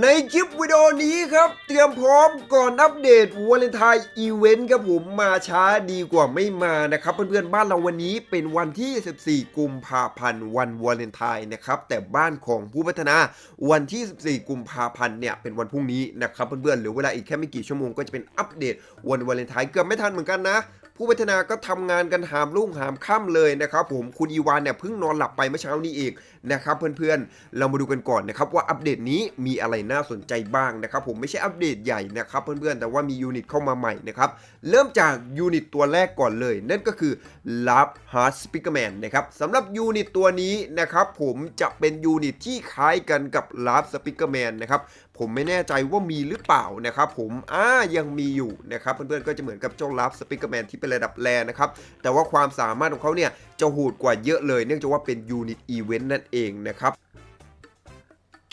ในคลิปวิดีโอนี้ครับ เตรียมพร้อมก่อนอัปเดตวาเลนไทน์อีเวนต์ครับผมมาช้าดีกว่าไม่มานะครับ เพื่อนๆบ้านเราวันนี้เป็นวันที่ 14 กุมภาพันธ์วันวาเลนไทน์นะครับ แต่บ้านของผู้พัฒนาวันที่ 14 กุมภาพันธ์เนี่ยเป็นวันพรุ่งนี้นะครับเพื่อนๆหลือเวลาอีกแค่ไม่กี่ชั่วโมงก็จะเป็นอัปเดตวันวาเลนไทน์เกือบไม่ทันเหมือนกันนะ ผู้พัฒนาก็ทำงานกันหามรุ่งหามค่ำเลยนะครับผมคุณอีวานเนี่ยเพิ่งนอนหลับไปเมื่อเช้านี้เองนะครับเพื่อนๆ เรามาดูกันก่อนนะครับว่าอัปเดตนี้มีอะไรน่าสนใจบ้างนะครับผมไม่ใช่อัปเดตใหญ่นะครับเพื่อนๆแต่ว่ามียูนิตเข้ามาใหม่นะครับเริ่มจากยูนิตตัวแรกก่อนเลย นั่นก็คือ Lab Hard Speakerman นะครับสำหรับยูนิตตัวนี้นะครับผมจะเป็นยูนิตที่คล้ายกันกับ Lab Speakerman นะครับผมไม่แน่ใจว่ามีหรือเปล่านะครับผมอ่ายังมีอยู่นะครับเพื่อนๆก็จะเหมือนกับเจ้าลับสปิเกอร์แมนที่เป็นระดับแรนะครับแต่ว่าความสามารถของเขาเนี่ยจะโหดกว่าเยอะเลย เนื่องจากว่าเป็นยูนิตอีเวนต์นั่นเองนะครับ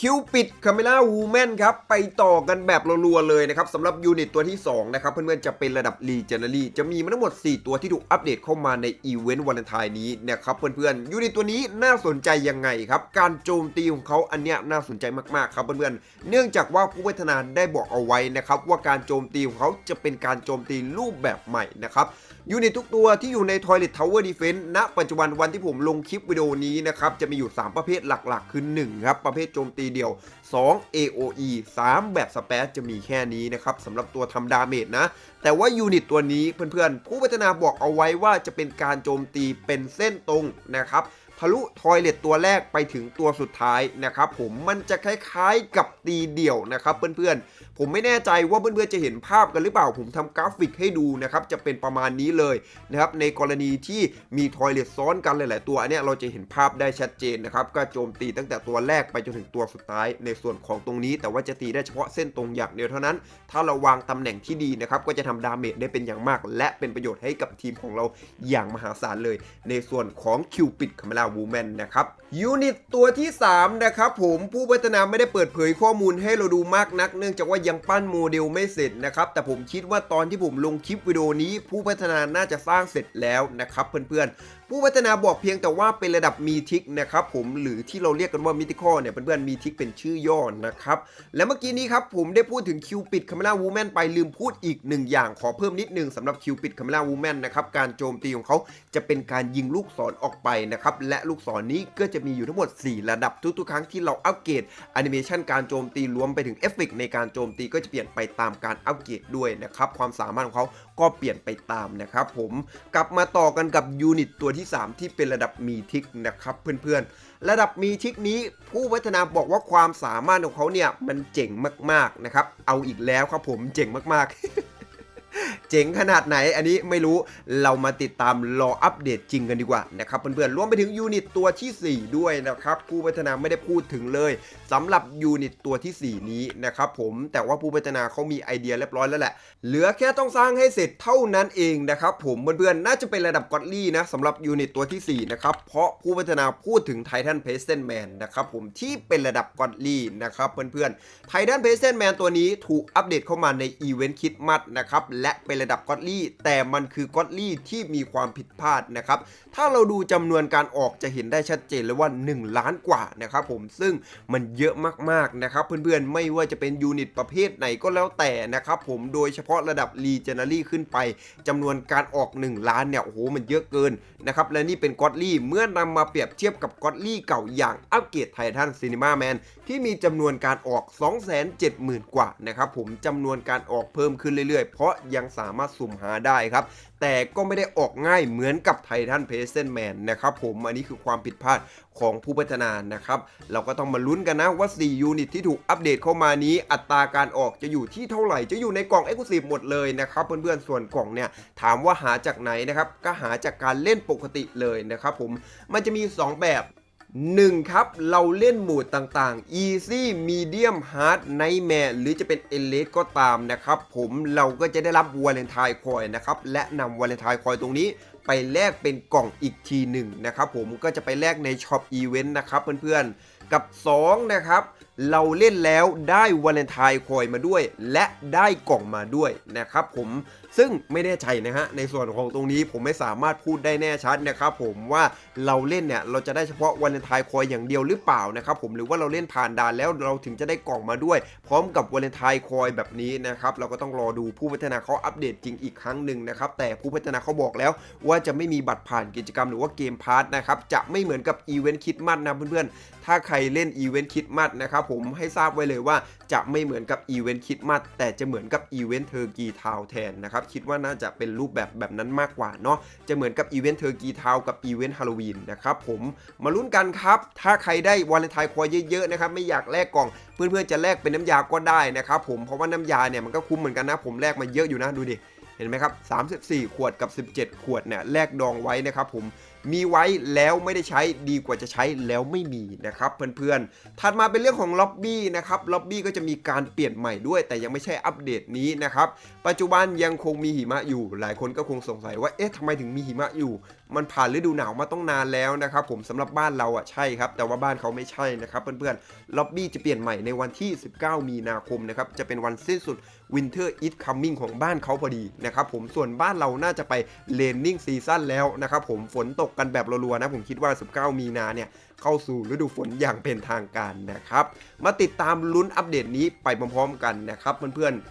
คิวปิดคาเมล่าวูแมนครับ ไปต่อกันแบบรัวๆเลยนะครับสำหรับยูนิตตัวที่ 2 นะครับ เพื่อนๆจะเป็นระดับ l ีเจน n รี่จะมีมาทั้งหมด 4 ตัวที่ถูกอัปเดตเข้ามาในอีเวนต์วาเลนไทน์นี้นะครับเพื่อนๆยูนิตตัวนี้น่าสนใจยังไงครับ การโจมตีของเขาอันเนี้ยน่าสนใจมากๆครับเพื่อนๆเนื่องจากว่าผู้พัฒนาได้บอกเอาไว้นะครับว่าการโจมตีของเขาจะเป็นการโจมตีรูปแบบใหม่นะครับ ยูนิตทุกตัวที่อยู่ใน Toilet Tower Defense ณ ปัจจุบันวันที่ผมลงคลิปวิดีโอนี้นะครับจะมีอยู่ 3 ประเภทหลักๆ คือ 1 ครับ ประเภทโจมตีเดี่ยว 2 AOE 3 แบบสเปซจะมีแค่นี้นะครับสำหรับตัวทำดาเมจนะ แต่ว่ายูนิตตัวนี้เพื่อนๆ ผู้พัฒนาบอกเอาไว้ว่าจะเป็นการโจมตีเป็นเส้นตรงนะครับ ทะลุทอยเลตตัวแรกไปถึงตัวสุดท้ายนะครับผมมันจะคล้ายๆกับตีเดี่ยวนะครับเพื่อนๆ ผมไม่แน่ใจว่าเพื่อนๆจะเห็นภาพกันหรือเปล่า ผมทำกราฟิกให้ดูนะครับจะเป็นประมาณนี้เลยนะครับในกรณีที่มีทอยเลตซ้อนกันหลายๆตัวอันเนี้ยเราจะเห็นภาพได้ชัดเจนนะครับก็โจมตีตั้งแต่ตัวแรกไปจนถึงตัวสุดท้าย ในส่วนของตรงนี้ แต่ว่าจะตีได้เฉพาะเส้นตรงอย่างเดียวเท่านั้น ถ้าเราวางตำแหน่งที่ดีนะครับก็จะทำดาเมจได้เป็นอย่างมาก และเป็นประโยชน์ให้กับทีมของเราอย่างมหาศาลเลย ในส่วนของคิวปิดคาเมลาวูแมนนะครับยูนิตตัวที่ 3 นะครับผมผู้พัฒนาไม่ได้เปิดเผยข้อมูลให้เราดูมากนัก เนื่องจากว่ายังปั้นโมเดลไม่เสร็จนะครับ แต่ผมคิดว่าตอนที่ผมลงคลิปวิดีโอนี้ ผู้พัฒนาน่าจะสร้างเสร็จแล้วนะครับเพื่อนๆ ผู้พัฒนาบอกเพียงแต่ว่าเป็นระดับมีทิกนะครับผมหรือที่เราเรียกกันว่ามิติคอเนี่ยเพื่อนๆมีทิกเป็นชื่อย่อนะครับ และเมื่อกี้นี้ครับผมได้พูดถึงคิวปิดคาเมล่าวูแมนไปลืมพูดอีกหนึ่งอย่างขอเพิ่มนิดนึงสำหรับคิวปิดคาเมล่าวูแมนนะครับการโจมตีของเขาจะเป็นการยิงลูกศรออกไปนะครับและลูกศรนี้ก็จะมีอยู่ทั้งหมด 4 ระดับทุกๆ ครั้งที่เราอัปเกรดแอนิเมชันการโจมตีรวมไปถึงเอฟเฟกในการโจมตีก็จะเปลี่ยนไปตามการอัปเกรดด้วยนะครับความสามารถของเขาก็เปลี่ยนไปตามนะครับผมกลับมาต่อกันกับยูนิตตัวที่ที่ 3 ที่เป็นระดับมีทิกนะครับเพื่อนๆ ระดับมีทิกนี้ผู้พัฒนาบอกว่าความสามารถของเขาเนี่ยมันเจ๋งมากๆนะครับ เอาอีกแล้วครับผมเจ๋งมากๆ เจ๋งขนาดไหนอันนี้ไม่รู้เรามาติดตามรออัปเดตจริงกันดีกว่านะครับเพื่อนๆรวมไปถึงยูนิตตัวทีสี่4 ด้วยนะครับผู้พัฒนาไม่ได้พูดถึงเลยสำหรับยูนิตตัวทีสี่ 4 นี้นะครับผมแต่ว่าผู้พัฒนาเขามีไอเดียเรียบร้อยแล้วแหละ เหลือแค่ต้องสร้างให้เสร็จเท่านั้นเองนะครับผมเพื่อนๆน่าจะเป็นระดับกอดลี่นะสำหรับยูนิตตัวทีสี่4 นะครับ เพราะผู้พัฒนาพูดถึงไททันเพสเซนแมนนะครับผมที่เป็นระดับกอดลี่นะครับเพื่อนๆไททันเพสเซนแมนตัวนี้ถูกอัปเดตเข้ามาในอีเวนต์คิดมัดนะครับและเป็นระดับกอดลี่ แต่มันคือกอดลี่ที่มีความผิดพลาดนะครับ ถ้าเราดูจำนวนการออกจะเห็นได้ชัดเจนเลยว่า 1 ล้านกว่านะครับผมซึ่งมันเยอะมากๆนะครับ เพื่อนๆไม่ว่าจะเป็นยูนิตประเภทไหนก็แล้วแต่นะครับผมโดยเฉพาะระดับรีเจน r รี่ขึ้นไปจำนวนการออก 1 ล้านเนี่ยโอ้โหมันเยอะเกินนะครับและนี่เป็นกอดลี่เมื่อนำมาเปรียบเทียบกับกอดลี่เก่าอย่างอัปเกรดไททันซีนิมาแมนที่มีจำนวนการออก 270,000 กว่านะครับผมจำนวนการออกเพิ่มขึ้นเรื่อยๆ เพราะยังสาามารถสุ่มหาได้ครับ แต่ก็ไม่ได้ออกง่ายเหมือนกับไททันเพเซนแมนนะครับผมอันนี้คือความผิดพลาดของผู้พัฒนานะครับ เราก็ต้องมาลุ้นกันนะว่า 4 ยูนิตที่ถูกอัปเดตเข้ามานี้ อัตราการออกจะอยู่ที่เท่าไหร่ จะอยู่ในกล่อง e x c l u s i v e หมดเลยนะครับเพื่อนๆ ส่วนกล่องเนี่ยถามว่าหาจากไหนนะครับ ก็หาจากการเล่นปกติเลยนะครับผม มันจะมี 2 แบบ 1ครับ เราเล่นโหมดต่างๆ Easy Medium Hard Nightmare หรือจะเป็น Elite ก็ตามนะครับ ผมเราก็จะได้รับวาเลนไทน์คอยนะครับ และนำวาเลนไทน์คอยตรงนี้ไปแลกเป็นกล่องอีกทีหนึ่งนะครับ ผมก็จะไปแลกในช็อปอีเวนต์นะครับเพื่อนๆ กับ 2 นะครับ เราเล่นแล้วได้วาเลนไทน์คอยมาด้วย และได้กล่องมาด้วยนะครับผมซึ่งไม่แน่ใจนะฮะในส่วนของตรงนี้ผมไม่สามารถพูดได้แน่ชัดนะครับผมว่าเราเล่นเนี่ยเราจะได้เฉพาะวันเลนไทน์คอยอย่างเดียวหรือเปล่านะครับผมหรือว่าเราเล่นผ่านด่านแล้วเราถึงจะได้กล่องมาด้วย พร้อมกับวันเลนไทน์คอยแบบนี้นะครับเราก็ต้องรอดูผู้พัฒนาเขาอัปเดตจริงอีกครั้งหนึ่งนะครับแต่ผู้พัฒนาเขาบอกแล้วว่าจะไม่มีบัตรผ่านกิจกรรมหรือว่าเกมพาร์ทนะครับจะไม่เหมือนกับอีเวนต์คิดมัดนะเพื่อนๆถ้าใครเล่นอีเวนต์คิดมัดนะครับผมให้ทราบไว้เลยว่าจะไม่เหมือนกับอีเวนต์คิดมัดแต่จะเหมือนกับอีเวนต์เทอร์กีทาวแทนนะครับคิดว่าน่าจะเป็นรูปแบบแบบนั้นมากกว่าเนาะจะเหมือนกับอีเวนต์เทอร์กีทาวกับอีเวนต์ฮาโลวีนนะครับผมมาลุ้นกันครับ ถ้าใครได้วาเลนไทน์คอยเยอะๆนะครับไม่อยากแลกกล่อง เพื่อนๆจะแลกเป็นน้ำยาก็ได้นะครับผมเพราะว่าน้ำยาเนี่ยมันก็คุ้มเหมือนกันนะ ผมแลกมาเยอะอยู่นะดูดิเห็นไหมครับ 34 ขวดกับ 17 ขวดเนี่ยแลกดองไว้นะครับผมมีไว้แล้วไม่ได้ใช้ดีกว่าจะใช้แล้วไม่มีนะครับเพื่อนๆ ถัดมาเป็นเรื่องของล็อบบี้นะครับล็อบบี้ก็จะมีการเปลี่ยนใหม่ด้วย แต่ยังไม่ใช่อัปเดตนี้นะครับ ปัจจุบันยังคงมีหิมะอยู่ หลายคนก็คงสงสัยว่าเอ๊ะทำไมถึงมีหิมะอยู่ มันผ่านฤดูหนาวมาต้องนานแล้วนะครับผมสำหรับบ้านเราอะใช่ครับ แต่ว่าบ้านเขาไม่ใช่นะครับเพื่อนๆล็อบบี้จะเปลี่ยนใหม่ในวันที่ 19 มีนาคมนะครับจะเป็นวันสิ้นสุด Winter is coming ของบ้านเขาพอดีนะครับผมส่วนบ้านเราน่าจะไปเลนนิ่งซีซั่นแล้วนะครับผมฝนตกกันแบบรัวๆนะ ผมคิดว่า 19 มีนาเนี่ยเข้าสู่ฤดูฝนอย่างเป็นทางการนะครับ มาติดตามลุ้นอัปเดตนี้ไปพร้อมๆกันนะครับเพื่อนๆ